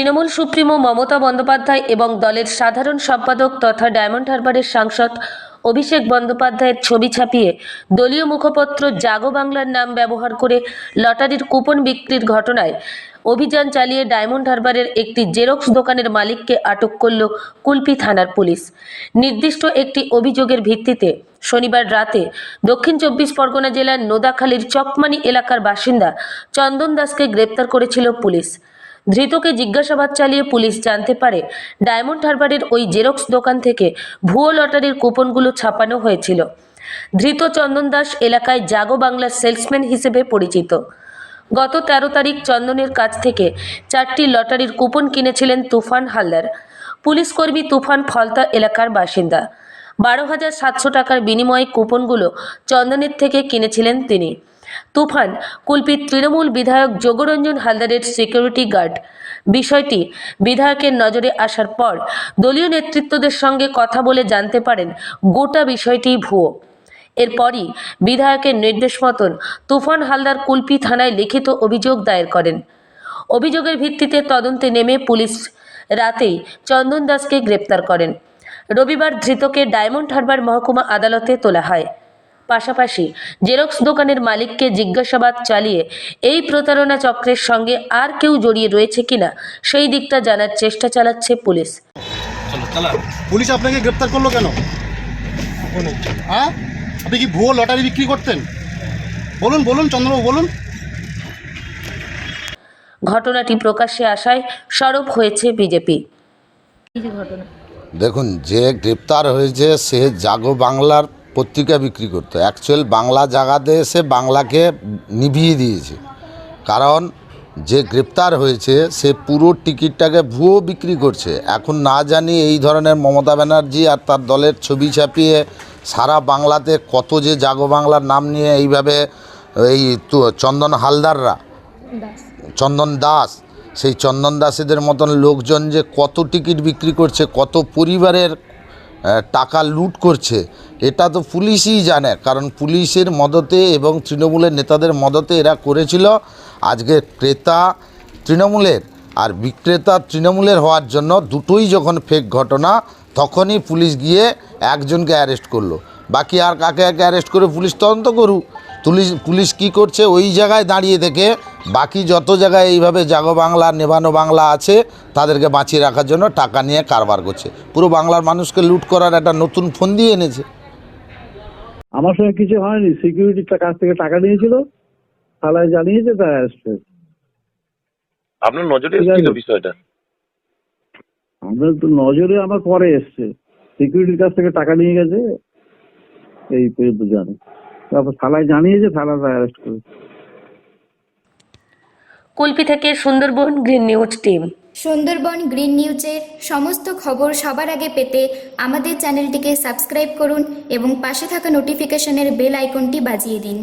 Trinamool supremo Mamata Bandyopadhyay এবং দলের সাধারণ সম্পাদক তথা ডায়মন্ড হারবারের সাংসদ অভিষেক বন্দ্যোপাধ্যায়ের ছবি ছাপিয়ে দলীয় মুখপত্র জাগো বাংলার নাম ব্যবহার করে লটারির কুপন বিক্রির ঘটনায় অভিযান চালিয়ে ডায়মন্ড হারবারের একটি জেরক্স দোকানের মালিককে আটক করল কুলপি থানার পুলিশ। নির্দিষ্ট একটি অভিযোগের ভিত্তিতে শনিবার রাতে দক্ষিণ চব্বিশ পরগনা জেলার নোদাখালীর চকমানি এলাকার বাসিন্দা চন্দন দাসকে গ্রেপ্তার করেছিল পুলিশ। ধৃতকে জিজ্ঞাসাবাদ চালিয়ে পুলিশ জানতে পারে ডায়মন্ড হারবারের ওই জেরক্স দোকান থেকে ভুয়ো লটারির কুপনগুলো ছাপানো হয়েছিল। ধৃত চন্দন দাস এলাকায় জাগো বাংলার সেলসম্যান হিসেবে পরিচিত। গত তেরো তারিখ চন্দনের কাছ থেকে চারটি লটারির কুপন কিনেছিলেন তুফান হালদার। পুলিশ কর্মী তুফান ফলতা এলাকার বাসিন্দা। বারো হাজার সাতশো টাকার বিনিময়ে কুপনগুলো চন্দনের থেকে কিনেছিলেন তিনি। তুফান কুলপির তৃণমূল বিধায়ক যোগরঞ্জন হালদারের সিকিউরিটি গার্ড বিষয়টি বিধায়কের নজরে আসার পর দলীয় নেতৃত্বদের সঙ্গে কথা বলে জানতে পারেন গোটা বিষয়টি ভুয়ো। এরপরই বিধায়কের নির্দেশ মতন তুফান হালদার কুলপি থানায় লিখিত অভিযোগ দায়ের করেন। অভিযোগের ভিত্তিতে তদন্তে নেমে পুলিশ রাতেই চন্দন দাসকে গ্রেপ্তার করেন। রবিবার ধৃতকে ডায়মন্ড হারবার মহকুমা আদালতে তোলা হয়। পাশাপাশি জেরক্স দোকানের মালিককে জিজ্ঞাসাবাদ চালিয়ে এই প্রতারণা চক্রের সঙ্গে আর কেউ জড়িয়ে রয়েছে কিনা সেই দিকটা জানার চেষ্টা চালাচ্ছে পুলিশ। পুলিশ আপনাকে গ্রেপ্তার করল কেন? হ্যাঁ? আপনি কি ভুয়ো লটারি বিক্রি করতেন? বলুন বলুন চন্দ্রবাবু বলুন। ঘটনাটি প্রকাশ্যে আসায় সরব হয়েছে বিজেপি। দেখুন যে গ্রেপ্তার হয়েছে সে জাগো বাংলার পত্রিকা বিক্রি করতো। অ্যাকচুয়াল বাংলা জাগাতে এসে বাংলাকে নিভিয়ে দিয়েছে। কারণ যে গ্রেপ্তার হয়েছে সে পুরো টিকিটটাকে ভুয়ো বিক্রি করছে। এখন না জানি এই ধরনের মমতা ব্যানার্জি আর তার দলের ছবি ছাপিয়ে সারা বাংলাতে কত যে জাগো বাংলার নাম নিয়ে এইভাবে এই তো- চন্দন হালদাররা চন্দন দাস সেই চন্দন দাসেদের মতন লোকজন যে কত টিকিট বিক্রি করছে কত পরিবারের টাকা লুট করছে। এটা তো পুলিশই জানে, কারণ পুলিশের মদতে এবং তৃণমূলের নেতাদের মদতে এরা করেছিল। আজকে ক্রেতা তৃণমূলের আর বিক্রেতা তৃণমূলের হওয়ার জন্য দুটোই যখন ফেক ঘটনা, তখনই পুলিশ গিয়ে একজনকে অ্যারেস্ট করল। বাকি আর কাকে কাকে অ্যারেস্ট করে পুলিশ তদন্ত করুক। পুলিশ পুলিশ কি করছে? ওই জায়গায় দাঁড়িয়ে থেকে বাকি যত জায়গায় এইভাবে জাগো বাংলা নেভানো বাংলা আছে তাদেরকে বাঁচিয়ে রাখার জন্য টাকা নিয়ে কারবার করছে। পুরো বাংলার মানুষকে লুট করার একটা নতুন ফোন দিয়ে এনেছে। আমার সঙ্গে কিছু হয়নি। সিকিউরিটির কাছ থেকে টাকা নিয়েছিল। থালায় জানিয়েছে তাই আসছে। আপনার নজরে এসেছিল বিষয়টা? আমরা তো নজরে আমার পরে এসছে। সিকিউরিটির কাছ থেকে টাকা নিয়ে গেছে। এই পর্যন্ত জানি। তারপর থালায় জানিয়েছে থালা অ্যারেস্ট করেছে। কুলপি থেকে Sundarban green news team. Sundarban green নিউজের সমস্ত খবর সবার আগে পেতে আমাদের চ্যানেলটিকে সাবস্ক্রাইব করুন এবং পাশে থাকা নোটিফিকেশনের বেল আইকনটি বাজিয়ে দিন।